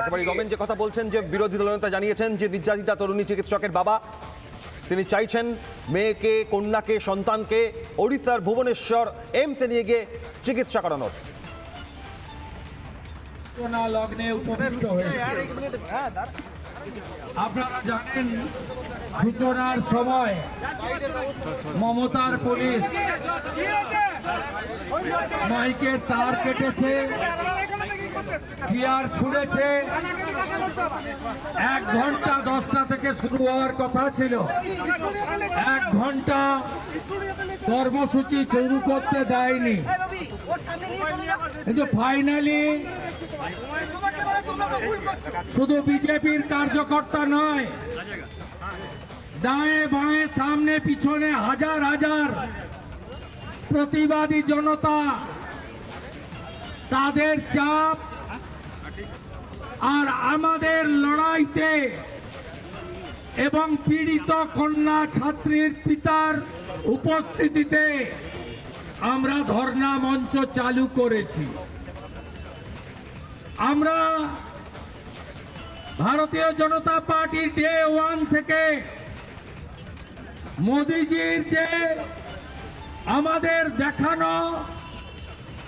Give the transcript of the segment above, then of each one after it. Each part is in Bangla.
একেবারে রমেন যে কথা বলছেন, যে বিরোধী দলনেতা জানিয়েছেন যে নির্যাতিতা তরুণী চিকিৎসকের বাবা। তিনি চাইছেন মেয়েকে, কন্যাকে, সন্তানকে ওড়িশার ভুবনেশ্বর এইমসে নিয়ে গিয়ে চিকিৎসা করানোর। আপনারা জানেন, সূচনার সময় মমতার পুলিশ মাইকের তার কেটেছে। ফিয়ার ছুড়েছে? এক ঘণ্টা দশটা থেকে শুরু হওয়ার কথা ছিল। এক ঘণ্টা কর্মসূচি শুরু করতে দেয়নি। কিন্তু ফাইনালি শুধু বিজেপির কার্যকর্তা নয়, দায়ে বাঁয়ে সামনে পিছনে হাজার হাজার প্রতিবাদী জনতা তাদের চাপ আর আমাদের লড়াইতে এবং পীড়িত কন্যা ছাত্রীর পিতার উপস্থিতিতে আমরা ধর্ণা মঞ্চ চালু করেছি। আমরা ভারতীয় জনতা পার্টি ডে ওয়ান থেকে মোদিজির যে আমাদের দেখানো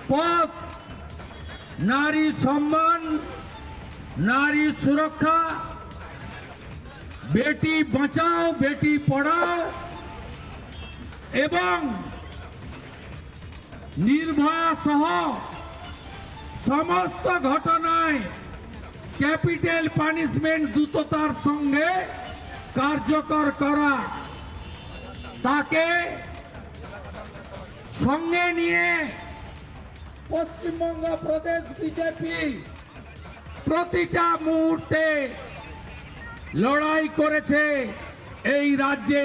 পথ, নারী সম্মান নারী সুরক্ষা, বেটি বাঁচাও, বেটি পড়াও, এবং নির্ভয়া সহ সমস্ত ঘটনায় ক্যাপিটাল পানিশমেন্ট দ্রুততার সঙ্গে কার্যকর করা। তাকে সঙ্গে নিয়ে পশ্চিমবঙ্গ প্রদেশ বিজেপি প্রতিটা মুহূর্তে লড়াই করেছে এই রাজ্যে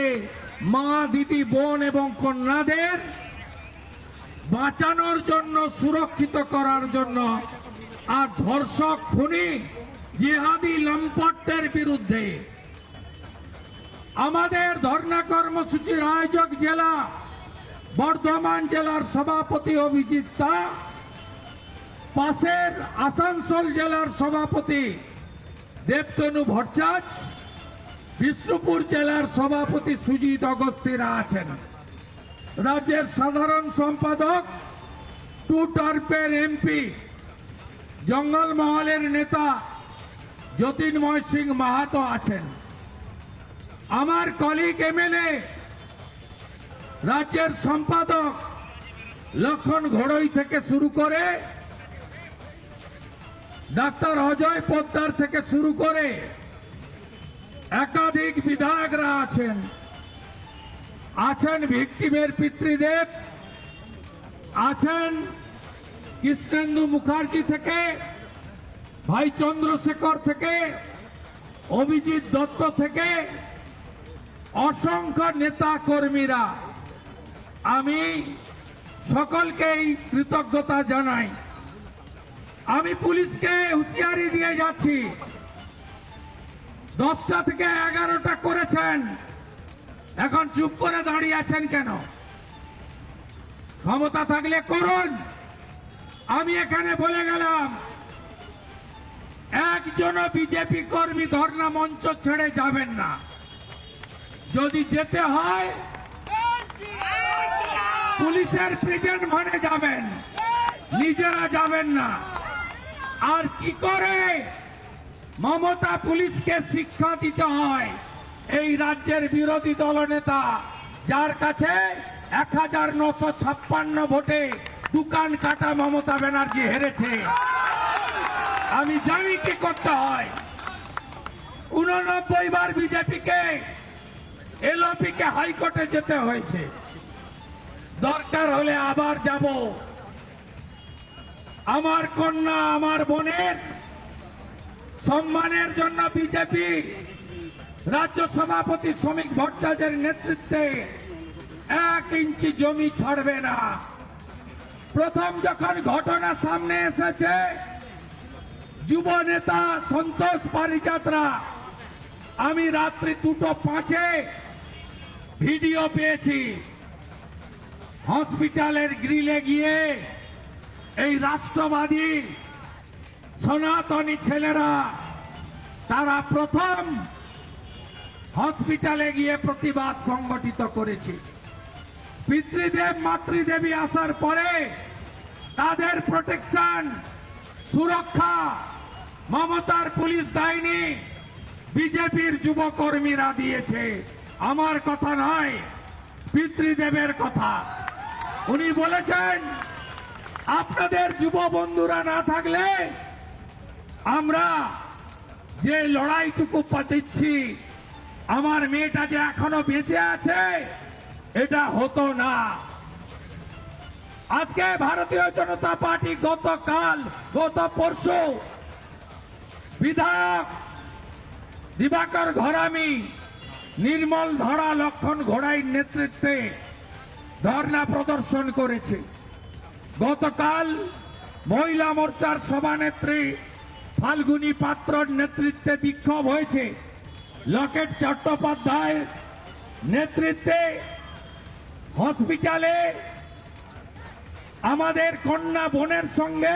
মা, দিদি, বোন এবং কন্যাদের বাঁচানোর জন্য, সুরক্ষিত করার জন্য। আর ধর্ষক, খুনি, জিহাদি লম্পটের বিরুদ্ধে। আমাদের ধর্ণা কর্মসূচির আয়োজক জেলা বর্ধমান জেলার সভাপতি অভিজিৎ দা পাশের আসানসোল জেলার সভাপতি দেবতনু ভট্টাচ, বিষ্ণুপুর জেলার সভাপতি সুজিত অগস্তিরা আছেন। রাজ্যের সাধারণ সম্পাদক টু টার্পের এমপি, জঙ্গলমহলের নেতা যতীনময় সিং মাহাতো আছেন। আমার কলিগ এমএলএ রাজ্যের সম্পাদক লক্ষণ ঘড়ই থেকে শুরু করে ডাক্তার অজয় পোদ্দার থেকে শুরু করে একাধিক বিধায়করা আছেন। আছেন ভিক্টিমের পিতৃদেব, আছেন কৃষ্ণেন্দু মুখার্জি থেকে, ভাই চন্দ্রশেখর থেকে, অভিজিৎ দত্ত থেকে, অসংখ্য নেতা কর্মীরা। আমি সকলকেই কৃতজ্ঞতা জানাই। আমি পুলিশকে হুঁশিয়ারি দিয়ে যাচ্ছি। দশটা থেকে এগারোটা করেছেন। এখন চুপ করে দাঁড়িয়ে আছেন কেন? ক্ষমতা থাকলে করুন। আমি এখানে বলে গেলাম, একজন বিজেপি কর্মী ধর্ণা মঞ্চ ছেড়ে যাবেন না। যদি যেতে হয়, পুলিশের প্রেজেন্ট মানে যাবেন। নিজেরা যাবেন না। আর কি করে? মমতা পুলিশকে শিক্ষা দিতে হয়। এই রাজ্যের বিরোধী দলনেতা, যার কাছে এক হাজার নশো ছাপ্পান্ন ভোটে দোকান কাটা মমতা ব্যানার্জি হেরেছে। আমি জানি কি করতে হয়। উননব্বই বার বিজেপিকে এলপিকে হাইকোর্টে যেতে হয়েছে। দরকার হলে আবার যাব। আমার কন্যা, আমার বোনের সম্মানের জন্য বিজেপি রাজ্য সভাপতি শ্রমিক ভট্টাচার্যের নেতৃত্বে এক ইঞ্চি জমি ছাড়বে না। প্রথম যখন ঘটনা সামনে এসেছে, যুব নেতা সন্তোষ পারিজাতরা, আমি রাত্রি দুটো পাঁচে ভিডিও পেয়েছি। হসপিটালের গ্রিলে গিয়ে এই রাষ্ট্রবাদী সনাতনী ছেলেরা, তারা প্রথম হসপিটালে গিয়ে প্রতিবাদ সংগঠিত করেছে। পিতৃদেব, মাতৃদেবী আসার পরে তাদের প্রোটেকশন, সুরক্ষা, মমতার পুলিশ দেয়নি বিজেপির যুবকর্মীরা দিয়েছে। আমার কথা নয়, পিতৃদেবের কথা। উনি বলেছেন আপনাদের যুব বন্ধুরা না থাকলে আমরা যে লড়াইটুকু দিচ্ছি আমার মেয়েটা যে এখনও বেঁচে আছে, এটা হতো না। আজকে ভারতীয় জনতা পার্টি গতকাল, গত পরশু বিধায়ক দিবাকর ঘরামি নির্মল ধরা লক্ষণ ঘোড়াইয়ের নেতৃত্বে ধর্ণা প্রদর্শন করেছে। গতকাল মহিলা মোর্চার সভানেত্রী ফাল্গুনী পাত্রর নেতৃত্বে বিক্ষোভ হয়েছে। লকেট চট্টোপাধ্যায় নেতৃত্বে হসপিটালে আমাদের কন্যা বোনের সঙ্গে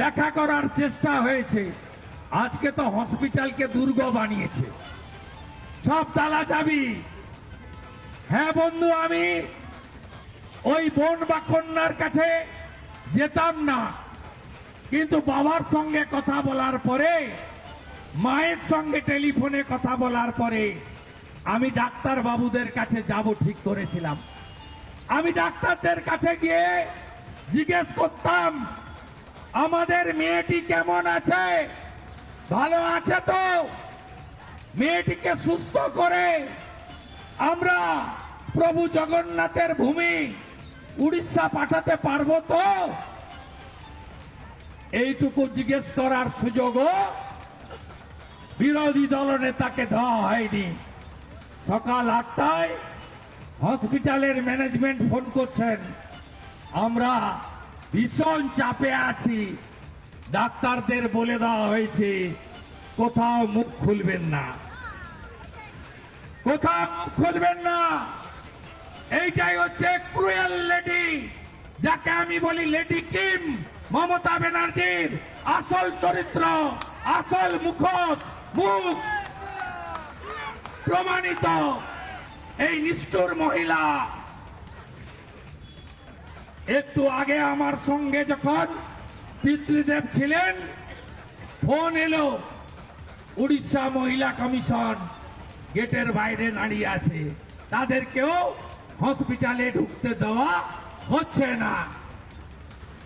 দেখা করার চেষ্টা হয়েছে। আজকে তো হসপিটালকে দুর্গ বানিয়েছে। সব তালা চাবি হ্যাঁ বন্ধু, আমি ওই বোন বা কন্যার কাছে যেতাম না। কিন্তু বাবার সঙ্গে কথা বলার পরে, মায়ের সঙ্গে টেলিফোনে কথা বলার পরে, আমি ডাক্তার বাবুদের কাছে যাব ঠিক করেছিলাম। আমি ডাক্তারদের কাছে গিয়ে জিজ্ঞেস করতাম, আমাদের মেয়েটি কেমন আছে? ভালো আছে তো। মেয়েটিকে সুস্থ করে আমরা প্রভু জগন্নাথের ভূমি উড়িষ্যা পাঠাতে পারব তো? এইটুকু জিজ্ঞেস করার সুযোগও বিরোধী দলনেতাকে দেওয়া হয়নি। সকাল আটটায় হসপিটালের ম্যানেজমেন্ট ফোন করছেন। আমরা ভীষণ চাপে আছি। ডাক্তারদের বলে দেওয়া হয়েছে, কোথাও মুখ খুলবেন না। কোথাও মুখ খুলবেন না। এইটাই হচ্ছে ক্রুয়েল লেডি যাকে আমি বলি লেডি কিম মমতা ব্যানার্জির আসল চরিত্র, আসল মুখোশ, মুখ। প্রমাণিত এই নিষ্ঠুর মহিলা। একটু আগে আমার সঙ্গে যখন পিতৃদেব ছিলেন, ফোন এলো, উড়িষ্যা মহিলা কমিশন গেটের বাইরে দাঁড়িয়ে আছে। তাদেরকেও হসপিটালে ঢুকতে দেওয়া হচ্ছে না।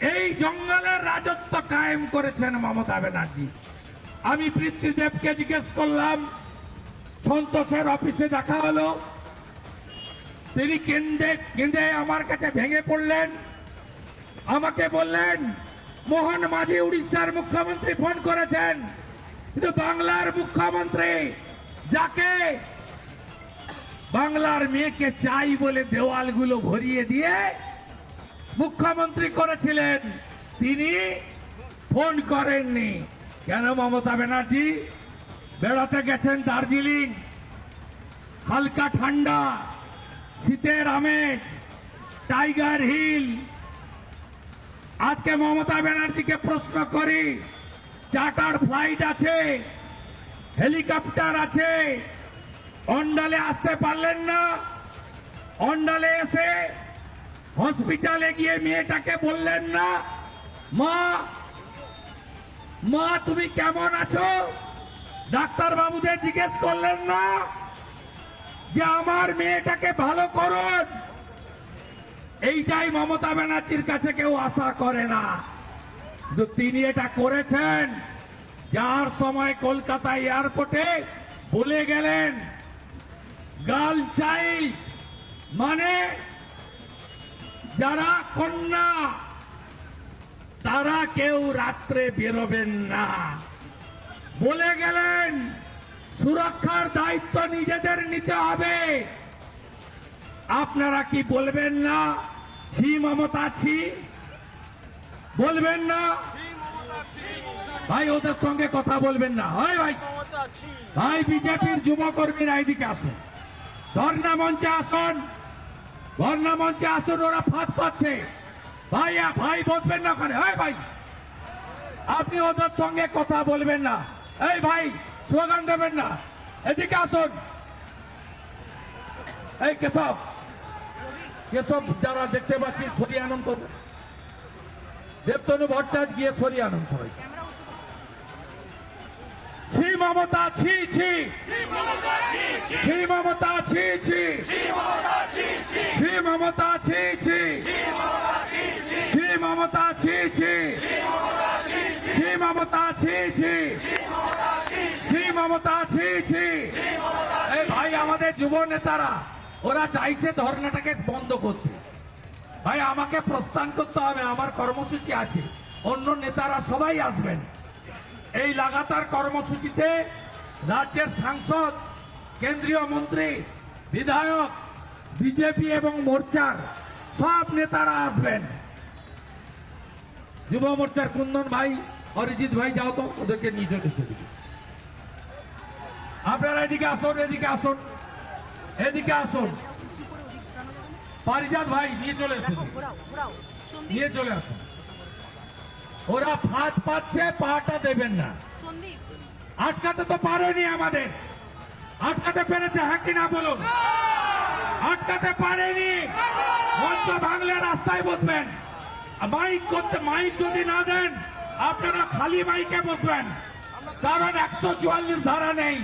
এই জঙ্গলের রাজত্ব কায়েম করেছেন মমতা ব্যানার্জি। আমি পিতৃদেবকে জিজ্ঞেস করলাম, সন্তোষের অফিসে দেখা হলো। তিনি কেন্দ্রে কেন্দ্রে আমার কাছে ভেঙে পড়লেন। আমাকে বললেন, মোহন মাঝি উড়িষ্যার মুখ্যমন্ত্রী ফোন করেছেন। কিন্তু বাংলার মুখ্যমন্ত্রী যাকে বাংলার মেয়েকে চাই বলে দেওয়ালগুলো ভরিয়ে দিয়ে মুখ্যমন্ত্রী করেছিলেন। তিনি ফোন করেননি। কেন মমতা ব্যানার্জি? বেড়াতে গেছেন দার্জিলিং। হালকা ঠান্ডা। শীতের আমেজ। Tiger hill. আজকে মমতা ব্যানার্জিকে প্রশ্ন করি, চার্টার ফ্লাইট আছে, হেলিকপ্টার আছে অন্ডালে আসতে পারলেন না। অন্ডালে এসে হসপিটালে গিয়ে মেয়েটাকে বললেন না, মা মা, তুমি কেমন আছো? ডাক্তার বাবুদের জিজ্ঞেস করলেন না, যে আমার মেয়েটাকে ভালো করুন। এইটাই মমতা ব্যানার্জির কাছে কেউ আশা করে না। তিনি এটা করেছেন, যার সময় কলকাতা এয়ারপোর্টে বলে গেলেন গার্ল চাইল্ড মানে যারা কন্যা তারা কেউ রাত্রে বেরোবেন না। বলে গেলেন সুরক্ষার দায়িত্ব নিজেদের নিতে হবে। আপনারা কি বলবেন না ছি মমতা ছি বলবেন না? ভাই ওদের সঙ্গে কথা বলবেন না। হয় ভাই ভাই বিজেপির যুবকর্মীরা এদিকে আসুন। ধর্ণা মঞ্চে আসুন। ধর্ণা মঞ্চে আসুন, ওরা ফাঁদ পাচ্ছে। ভাইয়া, ভাই বসবেন না ওখানে। হয় ভাই, আপনি ওদের সঙ্গে কথা বলবেন না। এই ভাই, স্লোগান দেবেন না। এদিকে আসুন। এই কেশব কেশব যারা দেখতে পাচ্ছি সরিয়ে আনন্দ দেবতনু ভট্টাচ গিয়ে সরিয়ে আনন্দ সবাই মমতা, ছি ছি। ছি, মমতা, ছি ছি। ছি, মমতা, ছি ছি। ছি, মমতা, ছি ছি। ছি, মমতা, ছি ছি। ছি, মমতা, ছি ছি। ভাই, আমাদের যুব নেতারা, ওরা চাইছে ধর্নাটাকে বন্ধ করতে। ভাই, আমাকে প্রস্থান করতে হবে, আমার কর্মসূচি আছে। অন্য নেতারা সবাই আসবেন। এই লাগাতার কর্মসূচিতে রাজ্যের সাংসদ কেন্দ্রীয় মন্ত্রী বিধায়ক বিজেপি এবং মোর্চার সব নেতারা আসবেন। যুব মোর্চার কুন্দন ভাই অরিজিৎ ভাই যাও তো ওদেরকে নিয়ে চলে এসে আপনারা এদিকে আসুন এদিকে আসুন এদিকে আসুন। পারিজাত ভাই নিয়ে চলে এসে দিকে। নিয়ে চলে আসুন। ওরা ফাঁদ পাচ্ছে পাটা দেবেন না। আটকাতে তো পারেনি আমাদের। আটকাতে পেরেছে হ্যাঁ কি না বলুন? আটকাতে পারেনি। মঞ্চ ভাঙলে রাস্তায় বসবেন। মাইক করতে মাইক যদি না দেন আপনারা খালি মাইকে বসবেন। কারণ একশো চুয়াল্লিশ ধারা নেই।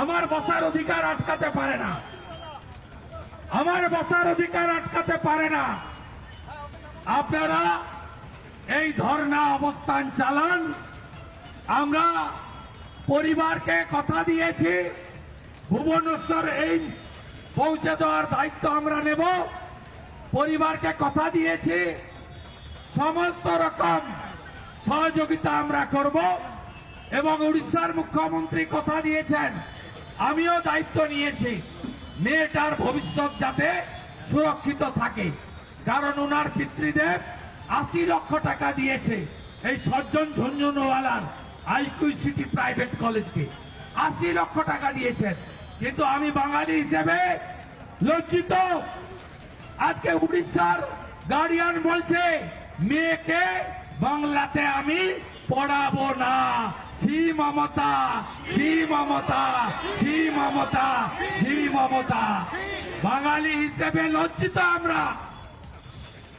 আমার বসার অধিকার আটকাতে পারে না। আমার বসার অধিকার আটকাতে পারে না। আপনারা এই ধর্ণা অবস্থান চালান। আমরা পরিবারকে কথা দিয়েছি, ভুবনেশ্বর এই পৌঁছে দেওয়ার দায়িত্ব আমরা নেব। পরিবারকে কথা দিয়েছি, সমস্ত রকম সহযোগিতা আমরা করব এবং উড়িষ্যার মুখ্যমন্ত্রী কথা দিয়েছেন, আমিও দায়িত্ব নিয়েছি, মেয়েটার ভবিষ্যৎ যাতে সুরক্ষিত থাকে। কারণ ওনার পিতৃদেব আশি লক্ষ টাকা দিয়েছে এই সজ্জন ঝঞ্ঝনওয়ালার সিটি প্রাইভেট কলেজকে। আশি লক্ষ টাকা দিয়েছেন। কিন্তু আমি বাঙালি হিসেবে লজ্জিত। আজকে উড়িষ্যার গার্ডিয়ান বলছে, মেয়েকে বাংলাতে আমি পড়াবো না। ছি মমতা ছি মমতা ছি মমতা ছি মমতা। বাঙালি হিসেবে লজ্জিত আমরা।